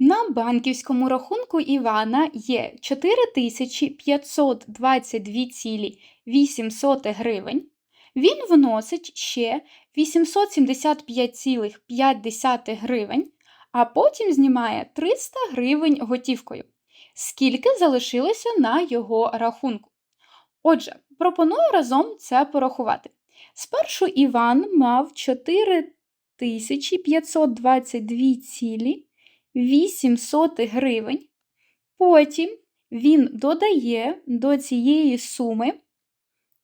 На банківському рахунку Івана є 4522,8 гривень. Він вносить ще 875,5 гривень, а потім знімає 300 гривень готівкою. Скільки залишилося на його рахунку? Отже, пропоную разом це порахувати. Спершу Іван мав 4522,8 гривень. Потім він додає до цієї суми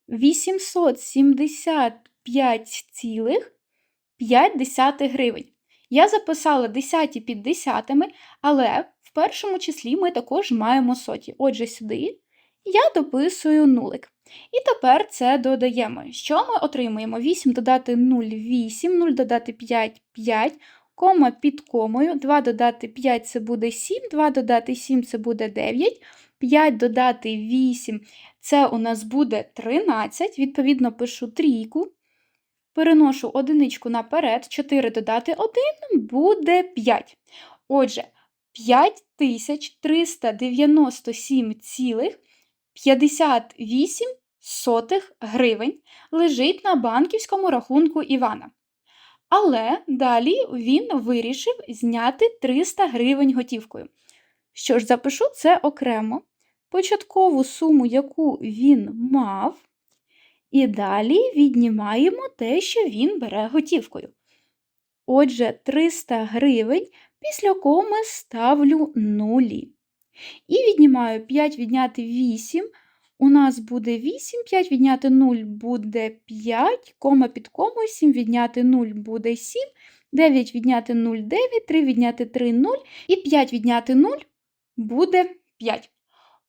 875,5 гривень. Я записала десяті під десятими, але в першому числі ми також маємо соті. Отже, сюди я дописую нулик. І тепер це додаємо. Що ми отримуємо? 8 додати 0 8, 0 додати 5 5, кома під комою, 2 додати 5 це буде 7, 2 додати 7 це буде 9, 5 додати 8 це у нас буде 13, відповідно, пишу трійку. Переношу одиничку наперед, 4 додати 1 буде 5. Отже, 5397,58 гривень лежить на банківському рахунку Івана. Але далі він вирішив зняти 300 гривень готівкою. Що ж, запишу це окремо. Початкову суму, яку він мав, і далі віднімаємо те, що він бере готівкою. Отже, 300 гривень, після коми ставлю нулі. І віднімаю 5 відняти 8. У нас буде 8, 5 відняти 0 буде 5, кома під комою, 7 відняти 0 буде 7, 9 відняти 0 9, 3 відняти 3 0 і 5 відняти 0 буде 5.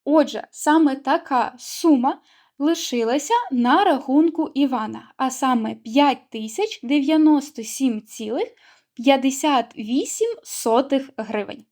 Отже, саме така сума лишилася на рахунку Івана, а саме 5097,58 гривень.